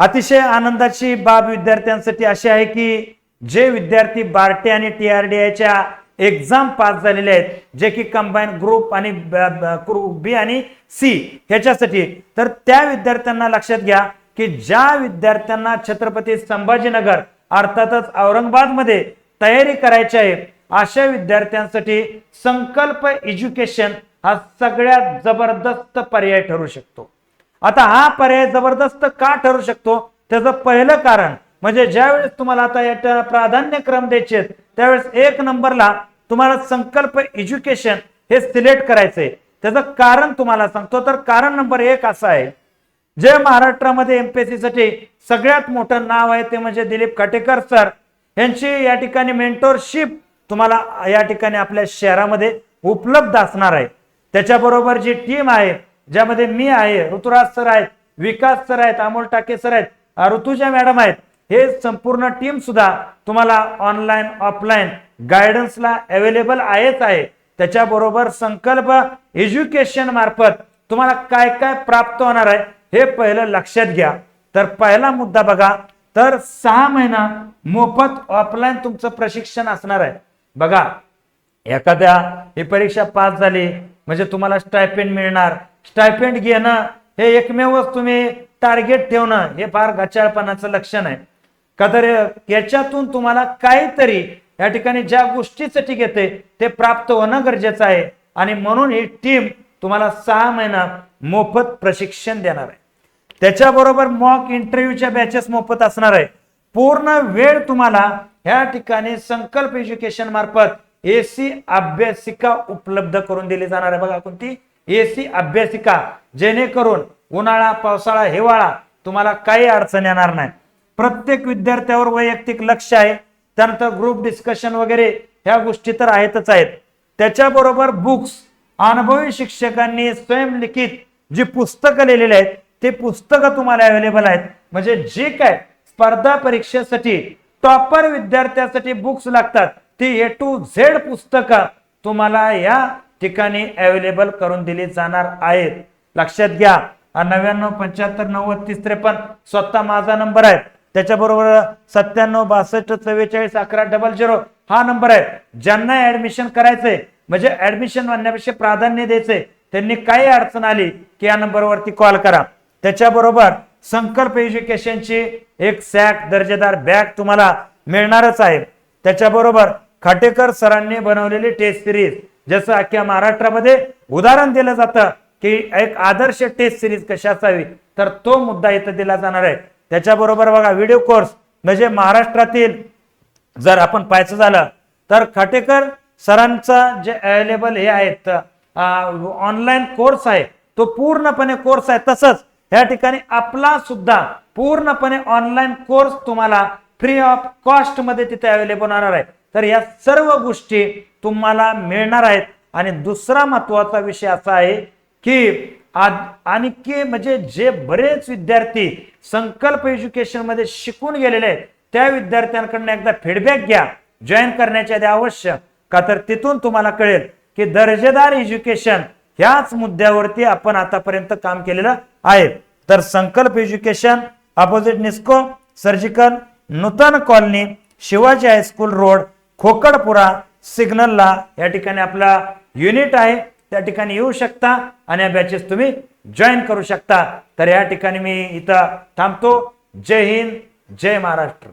अतिशय आनंदाची बाब विद्यार्थ्यांसाठी अशी आहे की जे विद्यार्थी बार्टे आणि टी आर डी आयच्या एक्झाम पास झालेले आहेत जे की कंबाईन ग्रुप आणि ग्रुप बी आणि सी ह्याच्यासाठी. तर त्या विद्यार्थ्यांना लक्षात घ्या की ज्या विद्यार्थ्यांना छत्रपती संभाजीनगर अर्थातच औरंगाबादमध्ये तयारी करायची आहे अशा विद्यार्थ्यांसाठी संकल्प एज्युकेशन हा सगळ्यात जबरदस्त पर्याय ठरू शकतो. आता हा पर्याय जबरदस्त का ठरू शकतो? त्याचं पहिलं कारण म्हणजे ज्यावेळेस तुम्हाला आता याच्या प्राधान्यक्रम द्यायचे त्यावेळेस एक नंबरला तुम्हाला संकल्प एज्युकेशन हे सिलेक्ट करायचंय. त्याचं कारण तुम्हाला सांगतो. तर कारण नंबर एक असं आहे जे महाराष्ट्रामध्ये एमपीएससी साठी सगळ्यात मोठं नाव आहे ते म्हणजे दिलीप काटेकर सर. यांची या ठिकाणी मेंटोरशिप तुम्हाला या ठिकाणी आपल्या शहरामध्ये उपलब्ध असणार आहे. त्याच्याबरोबर जी टीम आहे ज्यामध्ये मी आहे ऋतुराज सर आहेत विकास सर आहेत अमोल टाके सर आहेत ऋतुजा मॅडम आहेत हे संपूर्ण टीम सुद्धा तुम्हाला ऑनलाईन ऑफलाईन गायडन्सला अवेलेबल आहेच आहे. त्याच्याबरोबर संकल्प एज्युकेशन मार्फत तुम्हाला काय काय प्राप्त होणार आहे हे पहिलं लक्षात घ्या. तर पहिला मुद्दा बघा तर सहा महिना मोफत ऑफलाईन तुमचं प्रशिक्षण असणार आहे. बघा एखाद्या ही परीक्षा पास झाली म्हणजे तुम्हाला स्टायपेंड मिळणार. स्टायपेंड घेणं हे एकमेवच तुम्ही टार्गेट ठेवणं हे फार गचाळपणाचं लक्षण आहे. का तर याच्यातून तुम्हाला काहीतरी या ठिकाणी ज्या गोष्टीसाठी घेते ते प्राप्त होणं गरजेचं आहे. आणि म्हणून ही टीम तुम्हाला सहा महिना मोफत प्रशिक्षण देणार आहे. त्याच्याबरोबर मॉक इंटरव्ह्यूच्या बॅचेस मोफत असणार आहे. पूर्ण वेळ तुम्हाला ह्या ठिकाणी संकल्प एज्युकेशन मार्फत एसी अभ्यासिका उपलब्ध करून दिली जाणार आहे. बघा कोणती? एसी अभ्यासिका जेणेकरून उन्हाळा पावसाळा हिवाळा तुम्हाला काही अडचण येणार नाही. प्रत्येक विद्यार्थ्यावर वैयक्तिक लक्ष आहे. त्यानंतर ग्रुप डिस्कशन वगैरे ह्या गोष्टी तर आहेतच आहेत. त्याच्याबरोबर बुक्स अनुभवी शिक्षकांनी स्वयंलिखित जी पुस्तकं लिहिलेली आहेत ते पुस्तकं तुम्हाला अवेलेबल आहेत. म्हणजे जे काय स्पर्धा परीक्षेसाठी टॉपर विद्यार्थ्यासाठी बुक्स लागतात ती ए टू झेड पुस्तकं तुम्हाला या ठिकाणी अवेलेबल करून दिली जाणार आहेत. लक्षात घ्या. नव्याण्णव पंच्याहत्तर नव्वद तीस त्रेपन्न स्वतः माझा नंबर आहे. त्याच्याबरोबर सत्त्याण्णव बासष्ट चव्वेचाळीस अकरा डबल झिरो हा नंबर आहे. ज्यांना ऍडमिशन करायचंय म्हणजे ऍडमिशन म्हणण्यापेक्षा प्राधान्य द्यायचंय त्यांनी काही अडचण आली की या नंबरवरती कॉल करा. त्याच्याबरोबर संकल्प एज्युकेशनची एक सॅक दर्जेदार बॅग तुम्हाला मिळणारच आहे. त्याच्याबरोबर खाटेकर सरांनी बनवलेली टेस्ट सिरीज जसं अख्ख्या महाराष्ट्रामध्ये उदाहरण दिलं जातं की एक आदर्श टेस्ट सिरीज कशी असावी तर तो मुद्दा इथं दिला जाणार आहे. त्याच्याबरोबर बघा व्हिडिओ कोर्स म्हणजे महाराष्ट्रातील जर आपण पाहायचं झालं तर खाटेकर सरांचं जे अवेलेबल हे आहेत ऑनलाईन कोर्स आहे तो पूर्णपणे कोर्स आहे. तसंच या ठिकाणी आपला सुद्धा पूर्णपणे ऑनलाईन कोर्स तुम्हाला फ्री ऑफ कॉस्टमध्ये तिथे अवेलेबल होणार आहे. तर या सर्व गोष्टी तुम्हाला मिळणार आहेत. आणि दुसरा महत्त्वाचा विषय असा आहे की आणखी म्हणजे जे बरेच विद्यार्थी संकल्प एज्युकेशनमध्ये शिकून गेलेले आहेत त्या विद्यार्थ्यांकडनं एकदा फीडबॅक घ्या. जॉईन करण्याच्या आधी अवश्य. का तर तिथून तुम्हाला कळेल की दर्जेदार एज्युकेशन ह्याच मुद्द्यावरती आपण आतापर्यंत काम केलेलं आहे. तर Sankalp education opposite Nisco surgical Nutan colony Shivaji high school road Khokadpura सिग्नलला या ठिकाणी आपला युनिट आहे त्या ठिकाणी येऊ शकता आणि या बॅचेस तुम्ही जॉईन करू शकता. तर या ठिकाणी मी इथं थांबतो. जय हिंद जय महाराष्ट्र.